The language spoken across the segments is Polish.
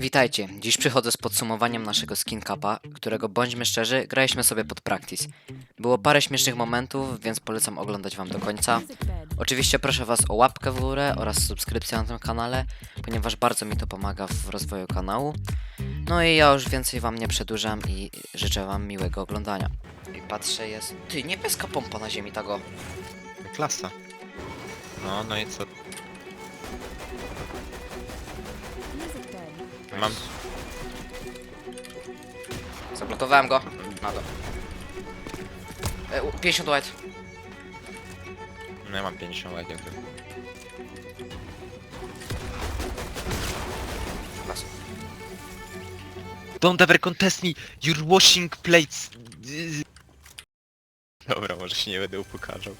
Witajcie, dziś przychodzę z podsumowaniem naszego skin capa, którego bądźmy szczerzy, graliśmy sobie pod practice. Było parę śmiesznych momentów, więc polecam oglądać wam do końca. Oczywiście proszę was o łapkę w górę oraz subskrypcję na tym kanale, ponieważ bardzo mi to pomaga w rozwoju kanału. No i ja już więcej wam nie przedłużam i życzę wam miłego oglądania. I patrzę jest... Ty, niebieska pompa na ziemi tego. Klasa. No, no i co? Mam... Zablokowałem go. Na to. E, u- 50 white. No ja mam 50 lat jakby. Don't ever contest me! You're washing plates! Dobra, może się nie będę upokarzał.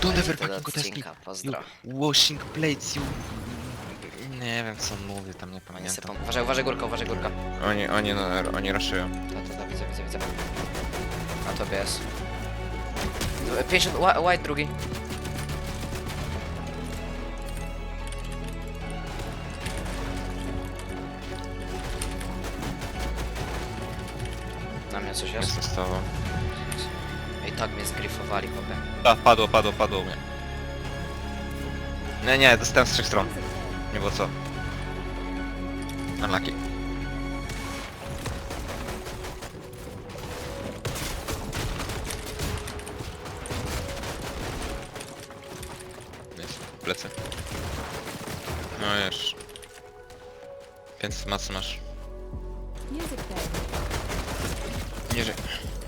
Don't ever fucking contest me! odcinka, You Pozdro. washing plates, you... Nie wiem co on mówi, tam nie pamiętam. Uważaj, uważaj górka, uważaj górka. Oni, oni, no, oni raszują. To, to, to, widzę, widzę, widzę. Na tobie jest. E, 50, whi- white drugi. Na mnie coś jest. Jestem z tobą. I tak mnie zgryfowali, chłopie. A, padło, padło, padło u mnie. Nie, nie, dostałem z trzech stron. Nie było co. Unlucky. Jest, plecy. No już. 500 macy masz. Niżej.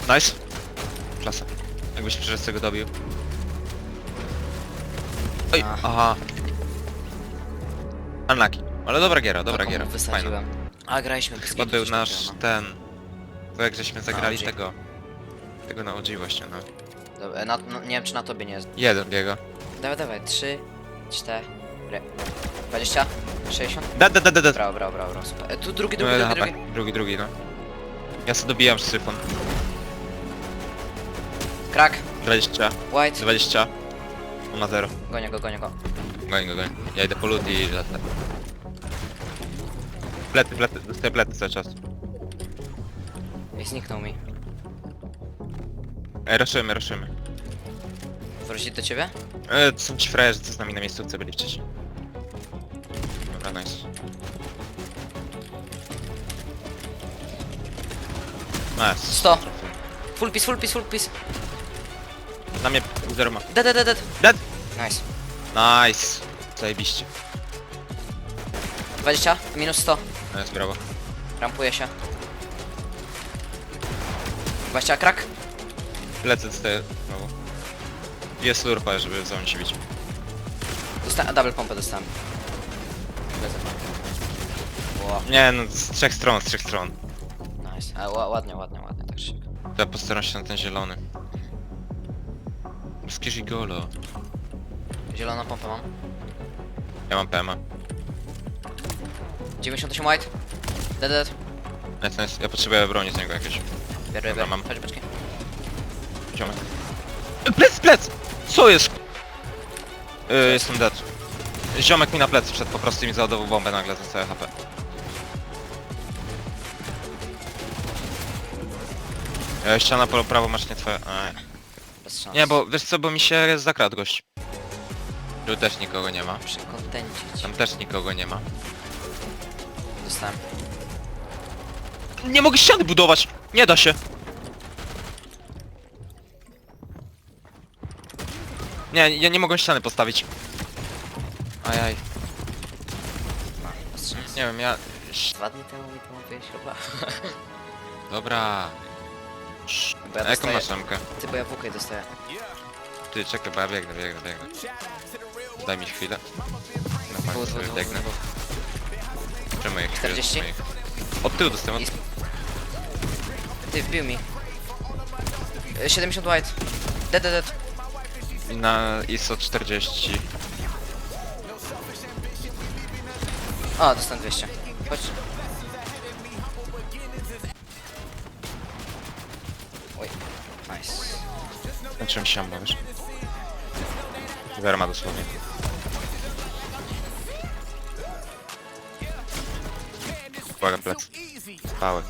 Nice. Klasa. Jakbyś przez tego dobił. Oj, Ach. aha. Unlucky. Ale dobra giera, dobra Taką giera. Fajna. wysadziłem. A graliśmy bez Chyba był nasz takiego, ten... Bo jak żeśmy zagrali OG. tego... Tego na OG właśnie, no. no. Dobra, na, no, nie wiem czy na tobie nie jest. Jeden biega. Dawaj, dawaj, 3, 4, 20, 60. Da, da, da, da, da. Brawo, brawo, brawo, brawo, super. E, tu drugi, No, drugi, drugi, dobra, drugi. drugi, drugi, no. Ja sobie dobijam syfon. Krak, 20, white. 20. On ma 0. Gonię go, gonię go. Goń go, goń. Ja idę po lód i lecę. Plety, plety, dostaję plety cały czas. I zniknął mi. Ej, raszymy, raszymy. Wrócić do ciebie? E, to są ci frajerzy, co z nami na miejscówce byli wcześniej. Dobra, nice. Nice. 100. Full piece, full piece, full piece. Na mnie zero ma. Dead, dead, dead, dead. Dead! Nice. Nice! Zajebiście. 20, minus 100. Nice, brawo. Rampuje się. 20, krak. Lecę dostaję znowu. Jest lurpa, żeby za się bić. Dostałem, double pompę dostałem. Lecę. Wow, Nie no, z trzech stron, z trzech stron. nice. Ła- ładnie, ładnie, ładnie, tak się. To ja postaram się na ten zielony. Skirigolo. Zielona pompę mam. Ja mam PMA. 98 white. Dead, dead. Nice, nice. Ja potrzebuję broni z niego jakieś. Biorę, biorę. mam. Chodź, beczki. Ziomek. E, Plec, plec! Co jest? Yy, jestem dead. Ziomek mi na plecy wszedł po prostu i mi załadował bombę nagle za całe HP. E, ściana po prawo masz nie twoje. Aj. Bez szans. Nie, bo wiesz co, bo mi się zakradł gość. Tu też nikogo nie ma. Tam też nikogo nie ma. Dostałem. Nie mogę ściany budować! Nie da się! Nie, ja nie mogę ściany postawić. Ajaj. Nie wiem, ja... Dwa dni temu mi to mówiłeś chyba. Dobra. Bo ja A jaką dostaję... masz ramkę? Ty, bo ja WK dostaję. Ty, czekaj, bo ja biegnę, biegnę, biegnę. Daj mi chwilę. Normalnie dwóch, sobie biegnę. dwóch. Trzymaj chwilę. 40? trzymaj. Od tyłu dostałem. I- Ty, wbił mi. E, 70 white. Dead, dead, dead. Na ISO 40. O, dostałem 200. Chodź. Oj, nice. Skończyłem się, wiesz? Werma dosłownie. Uwaga, plec. Spały.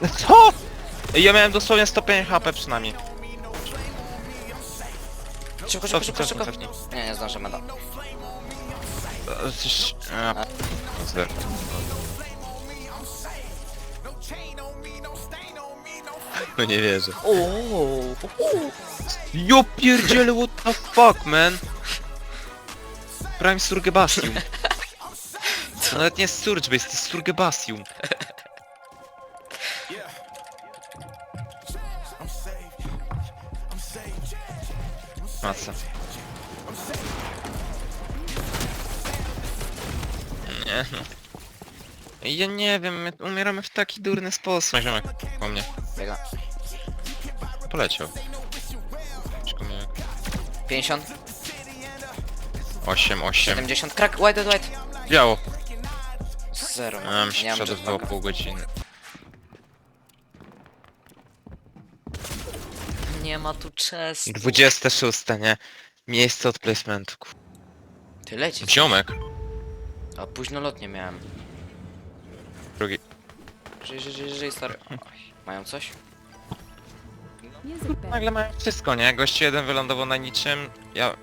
Co? Ja miałem dosłownie 105 HP przynajmniej. Szybko, szybko, szybko, szybko. cofnij. Nie, nie zdążymy, da. E, coś- a, zer. No nie wierzę. Jo pierdziele, what the fuck, man? Prime Surgebastium. To nawet nie jest Surge Base, to jest Surgebastium. Masa. Nie no. Ja nie wiem, my umieramy w taki durny sposób. Ziomek, po mnie. Poleciał. Czekaj, mnie. 50, 8, 8. 70, krak, white, white, white. Biało. Zero. A nam się Nie mam jetpacka. pół godziny. Nie ma tu czestu. 26, nie? Miejsce od placementu. Ty lecisz. Ziomek. A późno lotnie miałem. Drugi. Żyj, żyj, żyj, żyj, stary. Oj, Mają coś? Nagle mają wszystko, nie? Gość jeden wylądował na niczym, ja...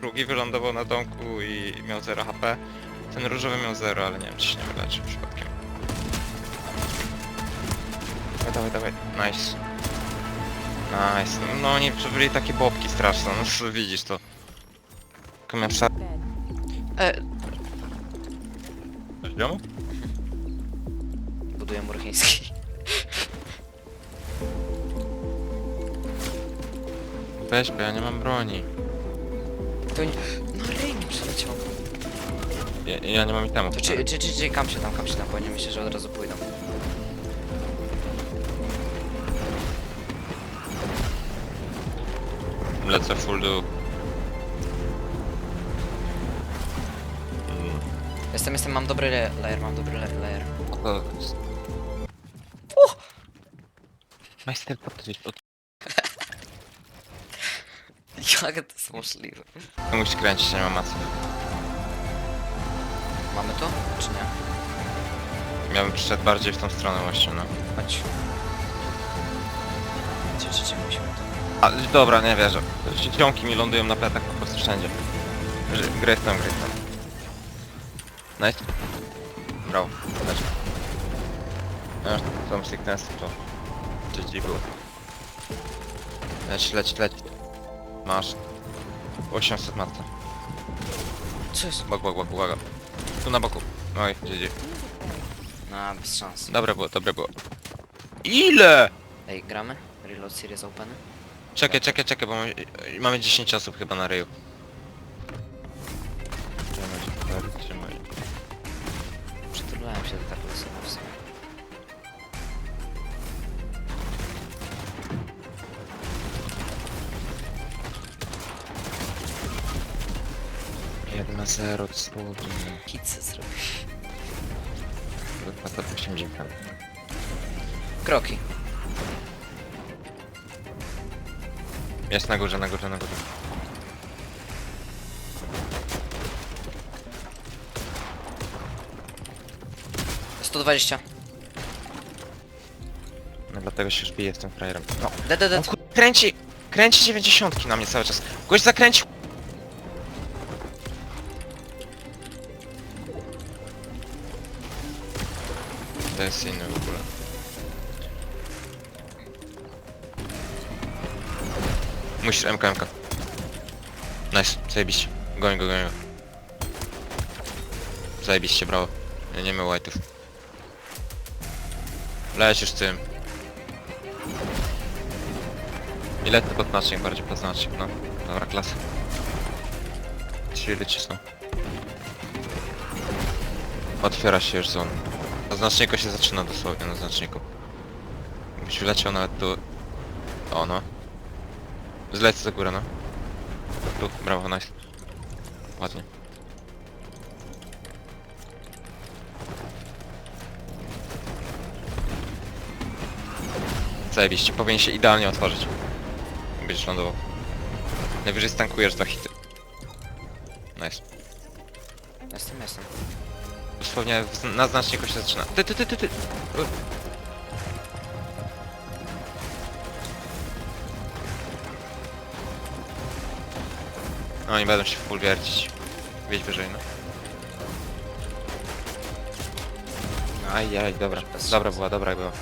Drugi wylądował na domku i miał 0 HP. Ten różowy miał 0, ale nie wiem czy się nie wyleczył przypadkiem. Dawaj, dawaj, dawaj. Nice. Nice. No oni byli takie bobki straszne, no widzisz to. Tylko miałem psa... E, Ziomu? buduję mur chiński. Weź, bo ja nie mam broni. To nie... No rej mi przyleciał. Ja, ja nie mam itemu. To czy, czy, czy, czy, kam się tam, kam się tam, bo nie myślę, że od razu pójdą. Lecę full do... Mm, Jestem, jestem, mam dobry le- layer, mam dobry le- layer. Majster podejść od... Jak to jest możliwe? To musi kręcić, nie ma macy. Mamy to? Czy nie? Ja bym przyszedł bardziej w tą stronę właśnie, no. Chodź. Czy, czy, czy musimy to? A, dobra, nie wierzę. Ziomki mi lądują na pletach po prostu wszędzie. Gryzną, gryzną. Nice. Brawo, lecz. No, są sicknessy, to... GG było. Leć, leć, leć. Masz. 800 matka. Co jest? Bok, bok, bok, uwaga. Tu na boku. Oj, GG. No, bez szans. Dobre było, dobre było. Ile? Ej, gramy? Reload series open? Czekaj, czekaj, czekaj, bo mamy, mamy 10 osób chyba na ryju. Zero, dosłownie. Pizzę zrobię. Chyba to 80. Kroki. Jest na górze, na górze, na górze. To 120. No dlatego się już bije z tym frajerem. No, Dead, dead, dead. kręci, kręci 90 na mnie cały czas. Gość zakręcił. Inny w ogóle. Musisz MK, MK. Nice, zajebiście. Goń go, goń go. Zajebiście, brawo. Ja nie miał white'ów. Lecisz tym. Ile ty podznacznik, bardziej podznacznik, no. Dobra, klasa. Czyli cisną. Otwiera się już zona. Na znaczniku się zaczyna dosłownie, na znaczniku. Jakbyś wleciał nawet tu... O no. Zleć za górę, no. Tu, brawo, nice. Ładnie. Zajebiście, powinien się idealnie otworzyć. Będziesz lądował. Najwyżej stankujesz dwa hity. Nice. Jestem, jestem. Dosłownie na znaczniku się zaczyna. Ty, ty, ty, ty, ty! U. No, Oni będą się full wiercić. Wiedź wyżej, no. Ajaj, dobra. Dobra była, dobra była.